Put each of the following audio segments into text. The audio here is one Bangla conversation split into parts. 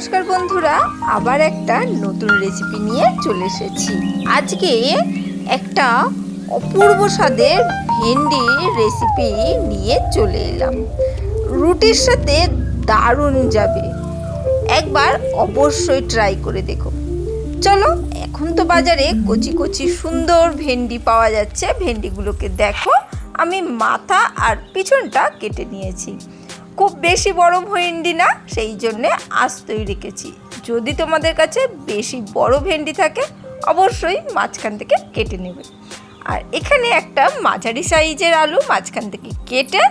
নমস্কার বন্ধুরা, আবার একটা নতুন রেসিপি নিয়ে চলে এসেছি। আজকে একটা অপূর্ব স্বাদের ভেন্ডি রেসিপি নিয়ে চলে এলাম। রুটির সাথে দারুণ যাবে। একবার অবশ্যই ট্রাই করে দেখো। চলো, এখন তো বাজারে কচি কচি সুন্দর ভেন্ডি পাওয়া যাচ্ছে। ভেন্ডিগুলোকে দেখো, আমি মাথা আর পিছনটা কেটে নিয়েছি। খুব বেশি বড় ভেন্ডি না, সেই জন্যে আস্তই রেখেছি। যদি তোমাদের কাছে বেশি বড় ভেন্ডি থাকে, অবশ্যই মাঝখান থেকে কেটে নেবে। আর এখানে একটা মাঝারি সাইজের আলু মাঝখান থেকে কেটে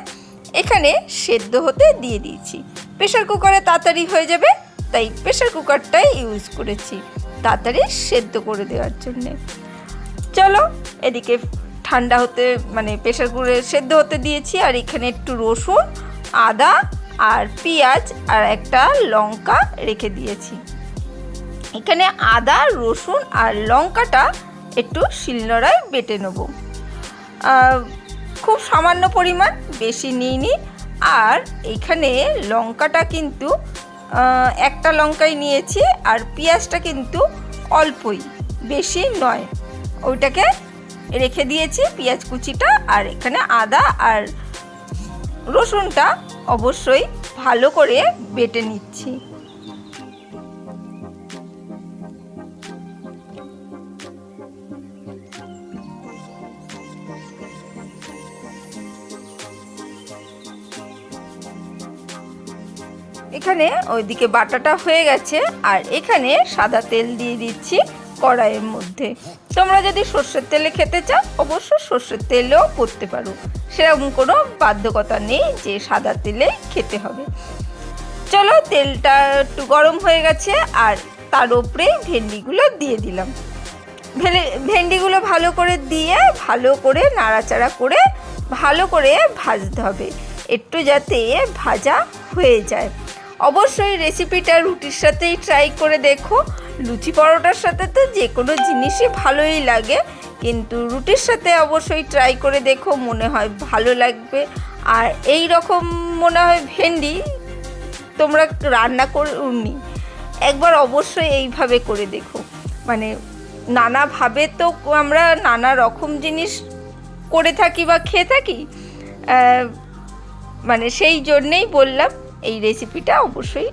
এখানে সেদ্ধ হতে দিয়ে দিয়েছি। প্রেশার কুকারে তাড়াতাড়ি হয়ে যাবে, তাই প্রেশার কুকারটাই ইউজ করেছি তাড়াতাড়ি সেদ্ধ করে দেওয়ার জন্যে। চলো, এদিকে ঠান্ডা হতে মানে প্রেশার কুকারে সেদ্ধ হতে দিয়েছি, আর এখানে একটু রসুন আদা আর পেঁয়াজ আর একটা লঙ্কা রেখে দিয়েছি। এখানে আদা, রসুন আর লঙ্কাটা একটু শিলনোড়ায় বেটে নেব। খুব সামান্য পরিমাণ, বেশি নিইনি। আর এখানে লঙ্কাটা কিন্তু একটা লঙ্কাই নিয়েছি আর পেঁয়াজটা কিন্তু অল্পই, বেশি নয়। ওইটাকে রেখে দিয়েছি পেঁয়াজ কুচিটা। আর এখানে আদা আর রসুনটা অবশ্যই ভালো করে বেটে নিচ্ছি। এখানে ওইদিকে বাটাটা হয়ে গেছে, আর এখানে সাদা তেল দিয়ে দিচ্ছি। কড়াইয়ের মধ্যে। তোমরা যদি সর্ষের তেলে খেতে চাও অবশ্য সর্ষের তেলেও করতে পারো। সেরকম কোনো বাধ্যকতা নেই যে সাদা তেলে খেতে হবে। চলো তেলটা একটু গরম হয়ে গেছে আর তার উপরে ভেন্ডিগুলো দিয়ে দিলাম। ভেন্ডিগুলো ভালো করে দিয়ে ভালো করে নাড়াচাড়া করে ভালো করে ভাজতে হবে। একটু যাতে ভাজা হয়ে যায়। অবশ্যই রেসিপিটা রুটির সাথেই ট্রাই করে দেখো। লুচি পরোটার সাথে তো যে কোনো জিনিসই ভালোই লাগে, কিন্তু রুটির সাথে অবশ্যই ট্রাই করে দেখো, মনে হয় ভালো লাগবে। আর এই রকম মনে হয় ভেন্ডি তোমরা রান্না করনি একবার অবশ্যই এইভাবে করে দেখো। মানে নানাভাবে তো আমরা নানা রকম জিনিস করে থাকি বা খেয়ে থাকি মানে সেই জন্যেই বললাম, এই রেসিপিটা অবশ্যই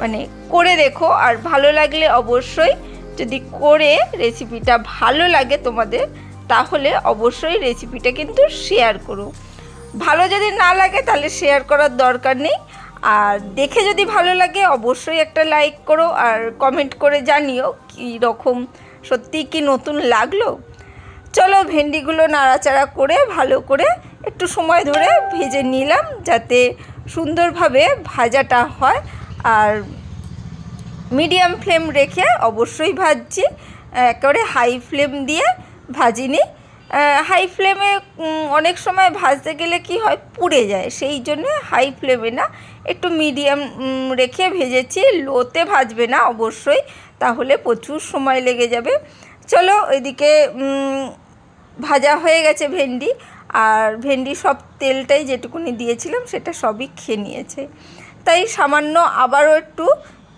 মানে করে দেখো আর ভালো লাগলে অবশ্যই যদি করে রেসিপিটা ভালো লাগে তোমাদের, তাহলে অবশ্যই রেসিপিটা কিন্তু শেয়ার করো। ভালো যদি না লাগে তাহলে শেয়ার করার দরকার নেই। আর দেখে যদি ভালো লাগে অবশ্যই একটা লাইক করো আর কমেন্ট করে জানিও কী রকম সত্যি কি নতুন লাগল? চলো ভেন্ডিগুলো নাড়াচাড়া করে ভালো করে একটু সময় ধরে ভেজে নিলাম যাতে সুন্দরভাবে ভাজাটা হয়। আর মিডিয়াম ফ্লেম রেখে অবশ্যই ভাজছি, একেবারে হাই ফ্লেম দিয়ে ভাজিনি। হাই ফ্লেমে অনেক সময় ভাজতে গেলে কি হয়, পুড়ে যায়, সেই জন্য হাই ফ্লেমে না, একটু মিডিয়াম রেখে ভেজেছি। লোতে ভাজবে না অবশ্যই, তাহলে প্রচুর সময় লেগে যাবে। চলো, ওইদিকে ভাজা হয়ে গেছে ভেন্ডি, আর ভেন্ডি সব তেলটাই যেটুকুনি দিয়েছিলাম, সেটা সবই খেয়ে নিয়েছে। তাই সামান্য আবারও একটু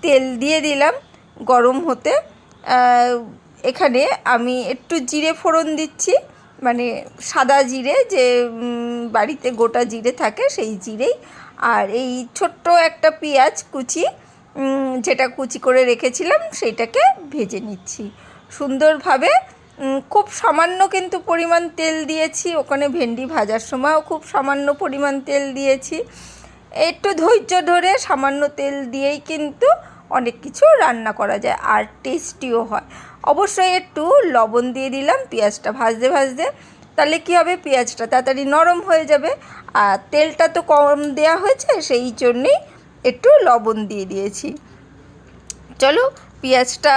তেল দিয়ে দিলাম গরম হতে। এখানে আমি একটু জিরে ফোড়ন দিচ্ছি মানে সাদা জিরে যে বাড়িতে গোটা জিরে থাকে সেই জিরেই। আর এই ছোট্ট একটা পেঁয়াজ কুচি যেটা কুচি করে রেখেছিলাম সেইটাকে ভেজে নিচ্ছি। সুন্দরভাবে খুব সামান্য কিন্তু পরিমাণ তেল দিয়েছি। ওখানে ভেন্ডি ভাজার সময়ও খুব সামান্য পরিমাণ তেল দিয়েছি। একটু ধৈর্য ধরে সামান্য তেল দিয়েই কিন্তু অনেক কিছু রান্না করা যায় আর টেস্টিও হয়। অবশ্যই একটু লবণ দিয়ে দিলাম, পেঁয়াজটা ভাজতে ভাজতে। তাহলে কী হবে? পেঁয়াজটা তাড়াতাড়ি নরম হয়ে যাবে আর তেলটা তো কম দেওয়া হয়েছে, সেই জন্যেই একটু লবণ দিয়ে দিয়েছি। চলো, পেঁয়াজটা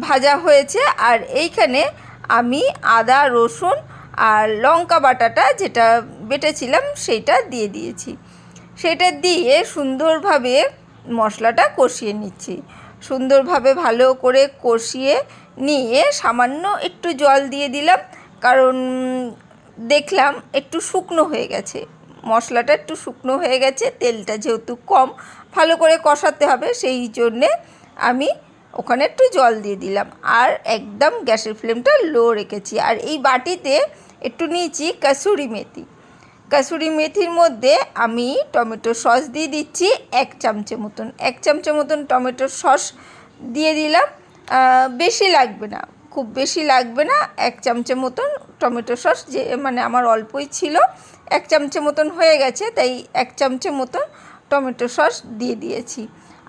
ভাজা হয়েছে আর এইখানে আমি আদা, রসুন আর লঙ্কা বাটাটা যেটা বেটেছিলাম, সেইটা দিয়ে দিয়েছি। সেটা দিয়ে সুন্দরভাবে মশলাটা কষিয়ে নিচ্ছি। সুন্দরভাবে ভালো করে কষিয়ে নিয়ে সামান্য একটু জল দিয়ে দিলাম, কারণ দেখলাম একটু শুকনো হয়ে গেছে। মশলাটা একটু শুকনো হয়ে গেছে, তেলটা যেহেতু কম, ভালো করে কষাতে হবে, সেই জন্যে আমি ওখানে একটু জল দিয়ে দিলাম। আর একদম গ্যাসের ফ্লেমটা লো রেখেছি। আর এই বাটিতে একটু নিয়েছি কাসুরি মেথি। কাসুরি মেথির মধ্যে আমি টমেটো সস দিয়ে দিচ্ছি এক চামচে মতন। এক চামচে মতন টমেটো সস দিয়ে দিলাম। বেশি লাগবে না, খুব বেশি লাগবে না। এক চামচে মতন টমেটো সস যে মানে আমার অল্পই ছিল, এক চামচে মতন হয়ে গেছে, তাই এক চামচে মতন টমেটো সস দিয়ে দিয়েছি।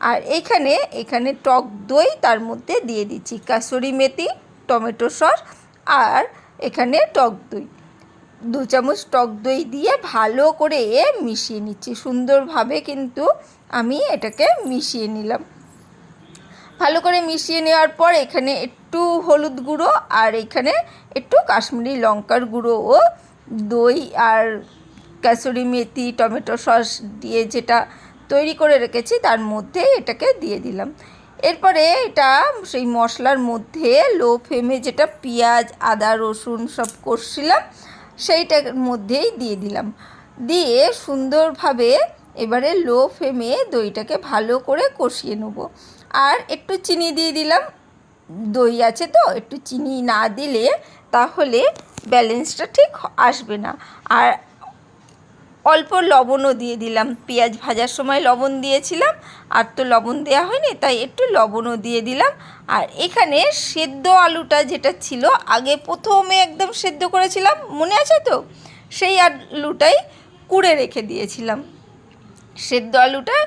আর এইখানে এখানে টক দই তার মধ্যে দিয়ে দিচ্ছি, কাসুরি মেথি, টমেটো সস, আর এখানে টক দই। দু চামচ টক দই দিয়ে ভালো করে মিশিয়ে নিচ্ছি। সুন্দরভাবে কিন্তু আমি এটাকে মিশিয়ে নিলাম। ভালো করে মিশিয়ে নেওয়ার পর এখানে একটু হলুদ গুঁড়ো আর এখানে একটু কাশ্মীরি লঙ্কার গুঁড়ো ও দই আর কাসুরি মেথি, টমেটো সস দিয়ে যেটা তৈরি করে রেখেছি তার মধ্যে এটাকে দিয়ে দিলাম। এরপরে এটা সেই মশলার মধ্যে লো ফ্লেমে যেটা পেঁয়াজ, আদা, রসুন সব কষছিলাম। সেইটার মধ্যেই দিয়ে দিলাম। দিয়ে সুন্দরভাবে এবারে লো ফ্লেমে দইটাকে ভালো করে কষিয়ে নেব। আর একটু চিনি দিয়ে দিলাম। দই আছে তো, একটু চিনি না দিলে তাহলে ব্যালেন্সটা ঠিক আসবে না। আর অল্প লবণও দিয়ে দিলাম। পেঁয়াজ ভাজার সময় লবণ দিয়েছিলাম, আর তো লবণ দেওয়া হয়নি, তাই একটু লবণও দিয়ে দিলাম। আর এখানে সেদ্ধ আলুটা যেটা ছিল, আগে প্রথমে একদম সেদ্ধ করেছিলাম, মনে আছে তো? সেই আলুটাই কুড়ে রেখে দিয়েছিলাম। সেদ্ধ আলুটা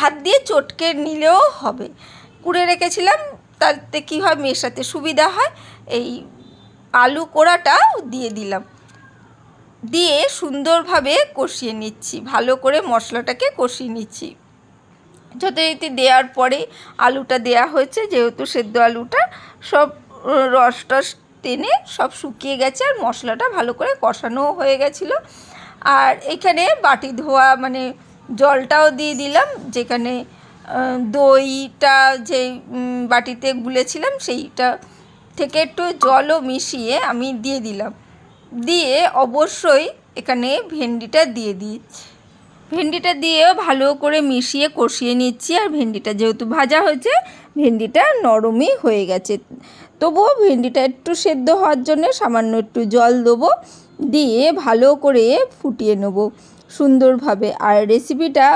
হাত দিয়ে চটকে নিলেও হবে। কুড়ে রেখেছিলাম, তাতে কী হয়, মেশাতে সুবিধা হয়, এই আলু কোড়াটাও দিয়ে দিলাম। দিয়ে সুন্দরভাবে কষিয়ে নিচ্ছি। ভালো করে মশলাটাকে কষিয়ে নিচ্ছি। যথারীতি দেওয়ার পরে আলুটা দেয়া হয়েছে, যেহেতু সেদ্ধ আলুটা সব রস টস টেনে সব শুকিয়ে গেছে আর মশলাটা ভালো করে কষানোও হয়ে গেছিল। আর এখানে বাটি ধোয়া মানে জলটাও দিয়ে দিলাম, যেখানে দইটা যে বাটিতে গুলেছিলাম সেইটা থেকে একটু জলও মিশিয়ে আমি দিয়ে দিলাম। দিয়ে অবশ্যই এখানে ভেন্ডিটা দিয়ে দিচ্ছি ভেন্ডিটা দিয়েও ভালো করে মিশিয়ে কষিয়ে নিচ্ছি আর ভেন্ডিটা যেহেতু ভাজা হয়েছে, ভেন্ডিটা নরমই হয়ে গেছে। তবুও ভেন্ডিটা একটু সেদ্ধ হওয়ার জন্য সামান্য একটু জল দেবো, দিয়ে ভালো করে ফুটিয়ে নেব সুন্দরভাবে। আর রেসিপিটা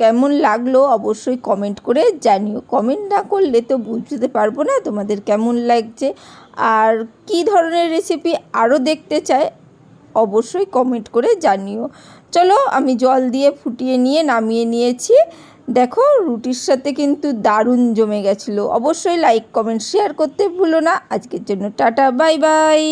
কেমন লাগল অবশ্যই কমেন্ট করে জানিও। কমেন্ট না করলে তো বুঝতে পারব না তোমাদের কেমন লাগছে। আর কি ধরনের রেসিপি আরও দেখতে চায়, অবশ্যই কমেন্ট করে জানিও। চলো আমি জল দিয়ে ফুটিয়ে নিয়ে নামিয়ে নিয়েছি। দেখো রুটির সাথে কিন্তু দারুণ জমে গেছিল। অবশ্যই লাইক কমেন্ট শেয়ার করতে ভুলো না। আজকের জন্য টাটা বাই বাই